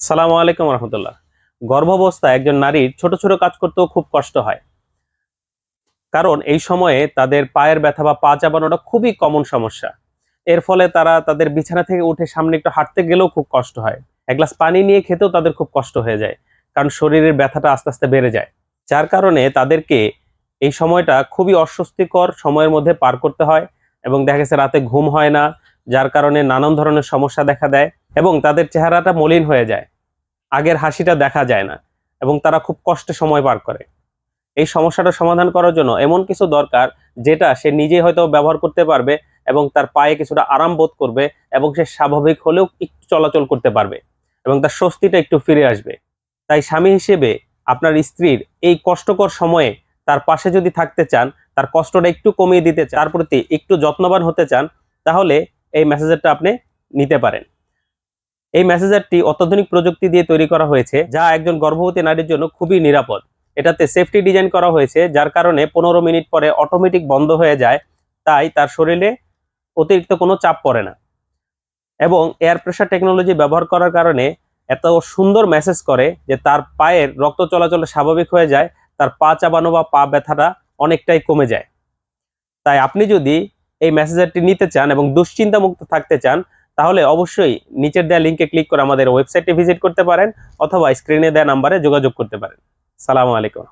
সালামু আলাইকুম রহমতুল্লাহ। গর্ভাবস্থায় একজন নারীর ছোট ছোট কাজ করতেও খুব কষ্ট হয়। কারণ এই সময়ে তাদের পায়ের ব্যথা বা পা চাবানোটা খুবই কমন সমস্যা। এর ফলে তারা তাদের বিছানা থেকে উঠে সামনে একটু হাঁটতে গেলেও খুব কষ্ট হয়। এক গ্লাস পানি নিয়ে খেতেও তাদের খুব কষ্ট হয়ে যায়। কারণ শরীরের ব্যথাটা আস্তে আস্তে বেড়ে যায়। যার কারণে তাদেরকে এই সময়টা খুবই অস্বস্তিকর সময়ের মধ্যে পার করতে হয় এবং দেখা গেছে রাতে ঘুম হয় না, যার কারণে নানান ধরনের সমস্যা দেখা দেয়। এবং তাদের চেহারাটা মলিন হয়ে যায়। আগের হাসিটা দেখা যায় না এবং তারা খুব কষ্টে সময় পার করে। এই সমস্যাটা সমাধান করার জন্য এমন কিছু দরকার যেটা সে নিজেই হয়তো ব্যবহার করতে পারবে এবং তার পায়ে কিছুটা আরাম বোধ করবে এবং সে স্বাভাবিক হলেও একটু চলাচল করতে পারবে এবং তার স্বস্তিটা একটু ফিরে আসবে। তাই স্বামী হিসেবে আপনার স্ত্রীর এই কষ্টকর সময়ে তার পাশে যদি থাকতে চান, তার কষ্টটা একটু কমিয়ে দিতে চান, তার প্রতি একটু যত্নবান হতে চান, তাহলে এই মেসেজারটা আপনি নিতে পারেন। এই মেসেজারটি অত্যাধুনিক প্রযুক্তি দিয়ে তৈরি করা হয়েছে, যা একজন গর্ভবতী নারীর জন্য খুবই নিরাপদ। এটাতে সেফটি ডিজাইন করা হয়েছে, যার কারণে পনেরো মিনিট পরে অটোমেটিক বন্ধ হয়ে যায়, তাই তার শরীরে অতিরিক্ত কোনো চাপ পড়ে না। এবং এয়ার প্রেশার টেকনোলজি ব্যবহার করার কারণে এত সুন্দর মেসেজ করে যে তার পায়ের রক্ত চলাচল স্বাভাবিক হয়ে যায়, তার পা চাবানো বা পা ব্যথাটা অনেকটাই কমে যায়। তাই আপনি যদি এই মেসেজারটি নিতে চান এবং দুশ্চিন্তা মুক্ত থাকতে চান তাহলে অবশ্যই নিচের দেওয়া লিঙ্কে ক্লিক করে আমাদের ওয়েবসাইটে ভিজিট করতে পারেন অথবা স্ক্রিনে দেওয়া নাম্বারে যোগাযোগ করতে পারেন। সালামু আলাইকুম।